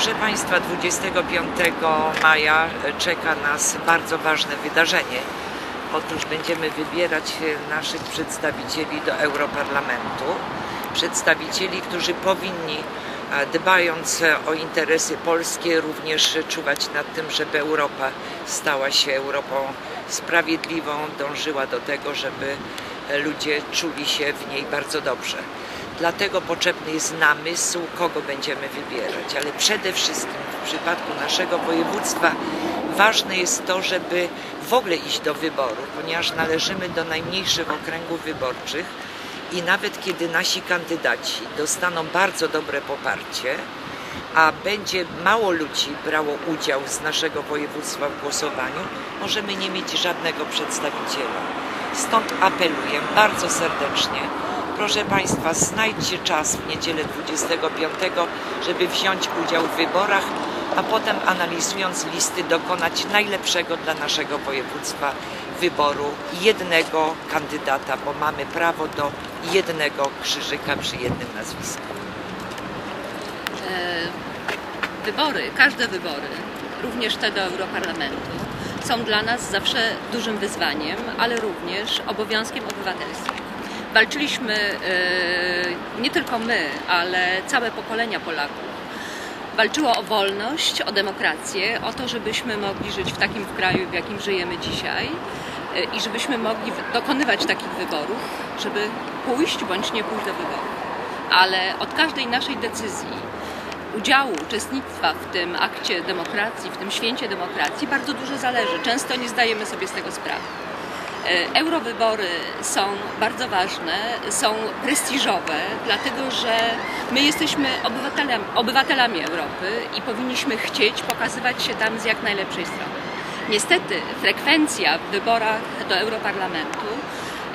Proszę Państwa, 25 maja czeka nas bardzo ważne wydarzenie. Otóż będziemy wybierać naszych przedstawicieli do Europarlamentu. Przedstawicieli, którzy powinni, dbając o interesy polskie, również czuwać nad tym, żeby Europa stała się Europą sprawiedliwą, dążyła do tego, żeby ludzie czuli się w niej bardzo dobrze. Dlatego potrzebny jest namysł, kogo będziemy wybierać, ale przede wszystkim w przypadku naszego województwa ważne jest to, żeby w ogóle iść do wyboru, ponieważ należymy do najmniejszych okręgów wyborczych i nawet kiedy nasi kandydaci dostaną bardzo dobre poparcie, a będzie mało ludzi brało udział z naszego województwa w głosowaniu, możemy nie mieć żadnego przedstawiciela. Stąd apeluję bardzo serdecznie, proszę Państwa, znajdźcie czas w niedzielę 25, żeby wziąć udział w wyborach, a potem analizując listy dokonać najlepszego dla naszego województwa wyboru jednego kandydata, bo mamy prawo do jednego krzyżyka przy jednym nazwisku. E, wybory, każde wybory, również te do Europarlamentu, są dla nas zawsze dużym wyzwaniem, ale również obowiązkiem obywatelskim. Walczyliśmy e, nie tylko my, ale całe pokolenia Polaków. Walczyło o wolność, o demokrację, o to, żebyśmy mogli żyć w takim kraju, w jakim żyjemy dzisiaj e, i żebyśmy mogli dokonywać takich wyborów, żeby pójść bądź nie pójść do wyborów. Ale od każdej naszej decyzji, udziału, uczestnictwa w tym akcie demokracji, w tym święcie demokracji bardzo dużo zależy. Często nie zdajemy sobie z tego sprawy. E, Eurowybory są bardzo ważne, są prestiżowe, dlatego że my jesteśmy obywatelami, obywatelami Europy i powinniśmy chcieć pokazywać się tam z jak najlepszej strony. Niestety frekwencja w wyborach do Europarlamentu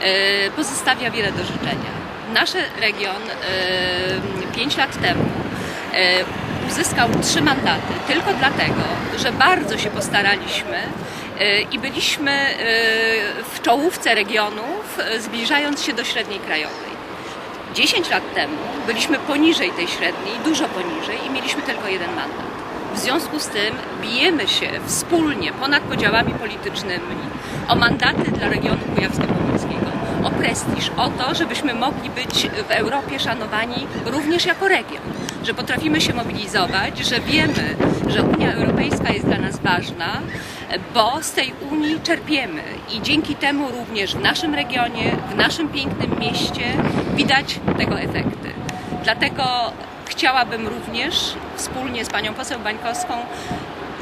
e, pozostawia wiele do życzenia. Nasz region 5 lat temu e, uzyskał trzy mandaty tylko dlatego, że bardzo się postaraliśmy e, i byliśmy e, w czołówce regionów, e, zbliżając się do średniej krajowej. 10 lat temu byliśmy poniżej tej średniej, dużo poniżej i mieliśmy tylko jeden mandat. W związku z tym bijemy się wspólnie, ponad podziałami politycznymi, o mandaty dla regionu kujawsko-pomorskiego, o prestiż, o to, żebyśmy mogli być w Europie szanowani również jako region, że potrafimy się mobilizować, że wiemy, że Unia Europejska jest dla nas ważna, bo z tej Unii czerpiemy i dzięki temu również w naszym regionie, w naszym pięknym mieście widać tego efekty. Dlatego chciałabym również wspólnie z panią poseł Bańkowską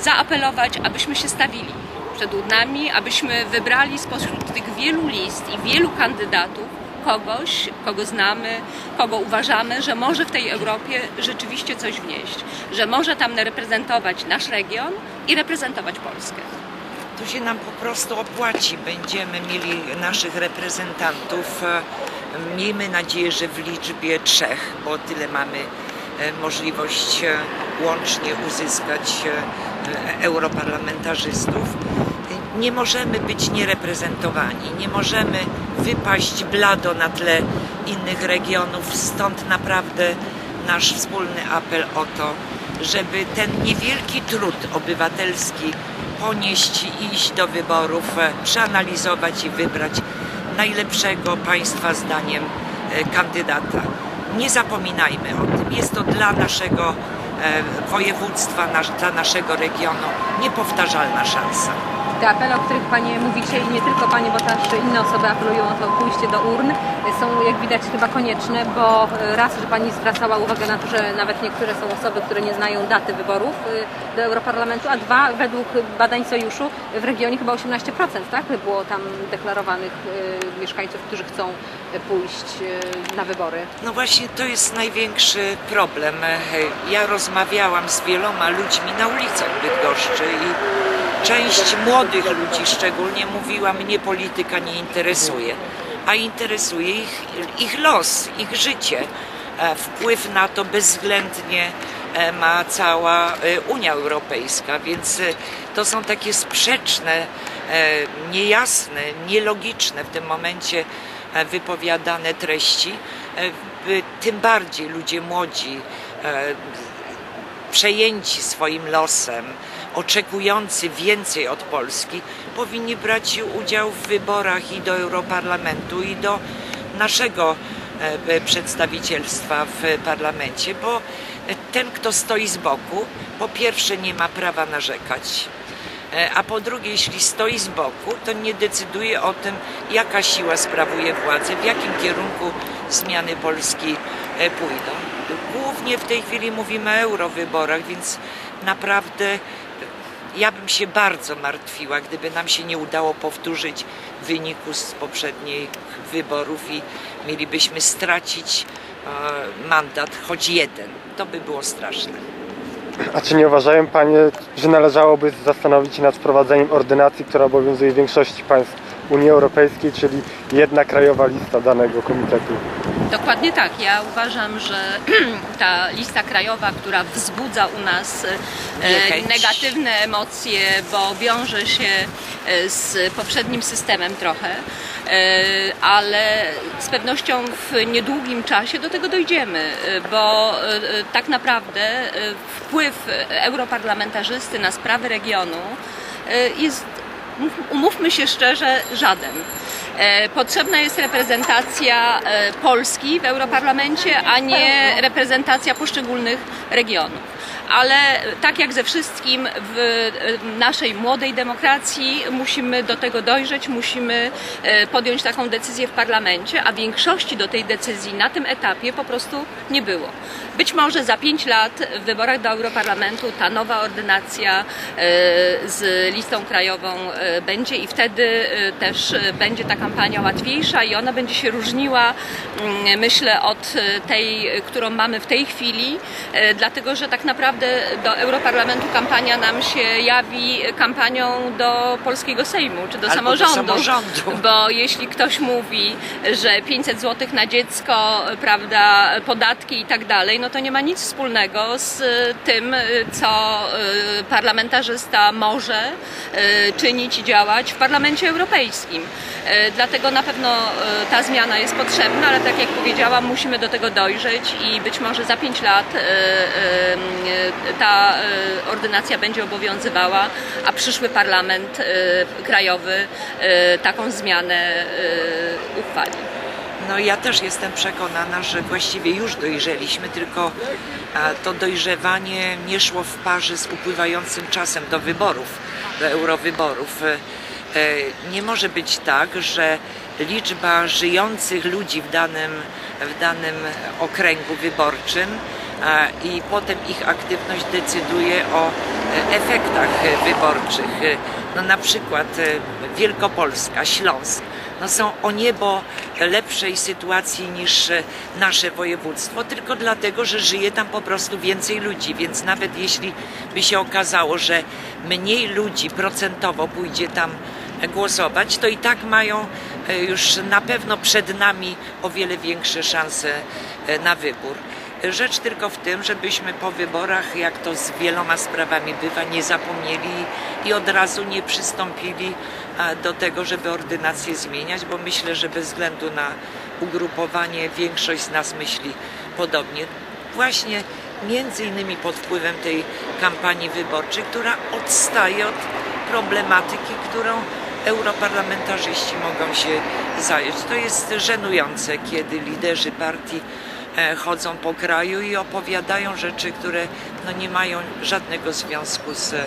zaapelować, abyśmy się stawili przed urnami, abyśmy wybrali spośród tych wielu list i wielu kandydatów kogoś, kogo znamy, kogo uważamy, że może w tej Europie rzeczywiście coś wnieść, że może tam reprezentować nasz region i reprezentować Polskę. To się nam po prostu opłaci. Będziemy mieli naszych reprezentantów. e, Miejmy nadzieję, że w liczbie trzech, bo tyle mamy e, możliwość e, łącznie uzyskać europarlamentarzystów. Nie możemy być niereprezentowani, nie możemy wypaść blado na tle innych regionów, stąd naprawdę nasz wspólny apel o to, żeby ten niewielki trud obywatelski ponieść i iść do wyborów, e, przeanalizować i wybrać najlepszego Państwa zdaniem e, kandydata. Nie zapominajmy o tym. Jest to dla naszego e, województwa, dla naszego regionu niepowtarzalna szansa. Te apele, o których Panie mówicie i nie tylko Panie, bo też inne osoby apelują o to pójście do urn, są jak widać chyba konieczne, bo e, raz, że Pani zwracała uwagę na to, że nawet niektóre są osoby, które nie znają daty wyborów e, do Europarlamentu, a dwa, według badań Sojuszu w regionie chyba 18% tak, było tam deklarowanych e, mieszkańców, którzy chcą pójść na wybory. No właśnie to jest największy problem. Ja rozmawiałam z wieloma ludźmi na ulicach Bydgoszczy i część młodych ludzi szczególnie mówiła, mnie polityka nie interesuje, a interesuje ich, ich los, ich życie. E, Wpływ na to bezwzględnie e, ma cała e, Unia Europejska, więc to są takie sprzeczne, niejasne, nielogiczne w tym momencie wypowiadane treści. Tym bardziej ludzie młodzi przejęci swoim losem, oczekujący więcej od Polski, powinni brać udział w wyborach i do Europarlamentu, i do naszego e, przedstawicielstwa w parlamencie, bo ten, kto stoi z boku, po pierwsze nie ma prawa narzekać, a po drugie, jeśli stoi z boku, to nie decyduje o tym, jaka siła sprawuje władzę, w jakim kierunku zmiany Polski e, pójdą. Głównie w tej chwili mówimy o eurowyborach, więc naprawdę e, ja bym się bardzo martwiła, gdyby nam się nie udało powtórzyć wyniku z poprzednich wyborów i mielibyśmy stracić e, mandat, choć jeden. To by było straszne. A czy nie uważają Panie, że należałoby zastanowić się nad wprowadzeniem ordynacji, która obowiązuje w większości państw Unii Europejskiej, czyli jedna krajowa lista danego komitetu? Dokładnie tak. Ja uważam, że ta lista krajowa, która wzbudza u nas e, negatywne emocje, bo wiąże się e, z poprzednim systemem trochę, ale z pewnością w niedługim czasie do tego dojdziemy, e, bo e, tak naprawdę e, wpływ europarlamentarzysty na sprawy regionu e, jest umówmy się szczerze, żaden. E, Potrzebna jest reprezentacja e, Polski w Europarlamencie, a nie reprezentacja poszczególnych regionów. Ale tak jak ze wszystkim w e, naszej młodej demokracji musimy do tego dojrzeć, musimy e, podjąć taką decyzję w parlamencie, a większości do tej decyzji na tym etapie po prostu nie było. Być może za pięć lat w wyborach do Europarlamentu ta nowa ordynacja e, z listą krajową będzie i wtedy też będzie ta kampania łatwiejsza i ona będzie się różniła, mm, myślę, od tej, którą mamy w tej chwili, dlatego że tak naprawdę do Europarlamentu kampania nam się jawi kampanią do polskiego Sejmu czy do Albo do samorządu. samorządu. Bo jeśli ktoś mówi, że 500 zł na dziecko, prawda, podatki i tak dalej, no to nie ma nic wspólnego z y, tym, y, co y, parlamentarzysta może czynić i działać w Parlamencie Europejskim. Dlatego na pewno ta zmiana jest potrzebna, ale tak jak powiedziałam, musimy do tego dojrzeć i być może za 5 lat ta y, ordynacja będzie obowiązywała, a przyszły parlament y, krajowy y, taką zmianę uchwali. No ja też jestem przekonana, że właściwie już dojrzeliśmy, tylko to dojrzewanie nie szło w parze z upływającym czasem do wyborów, do eurowyborów. E, Nie może być tak, że liczba żyjących ludzi w danym, w danym okręgu wyborczym i potem ich aktywność decyduje o e, efektach e, wyborczych. E, No na przykład e, Wielkopolska, Śląsk no są o niebo lepszej sytuacji niż e, nasze województwo, tylko dlatego, że żyje tam po prostu więcej ludzi, więc nawet jeśli by się okazało, że mniej ludzi procentowo pójdzie tam głosować, to i tak mają e, już na pewno przed nami o wiele większe szanse e, na wybór. Rzecz tylko w tym, żebyśmy po wyborach, jak to z wieloma sprawami bywa, nie zapomnieli i od razu nie przystąpili do tego, żeby ordynację zmieniać, bo myślę, że bez względu na ugrupowanie większość z nas myśli podobnie. Właśnie między innymi pod wpływem tej kampanii wyborczej, która odstaje od problematyki, którą europarlamentarzyści mogą się zająć. To jest żenujące, kiedy liderzy partii chodzą po kraju i opowiadają rzeczy, które no, nie mają żadnego związku z e,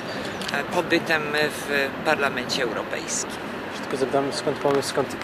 pobytem w Parlamencie Europejskim. Tylko zapytam, skąd pomysł, skąd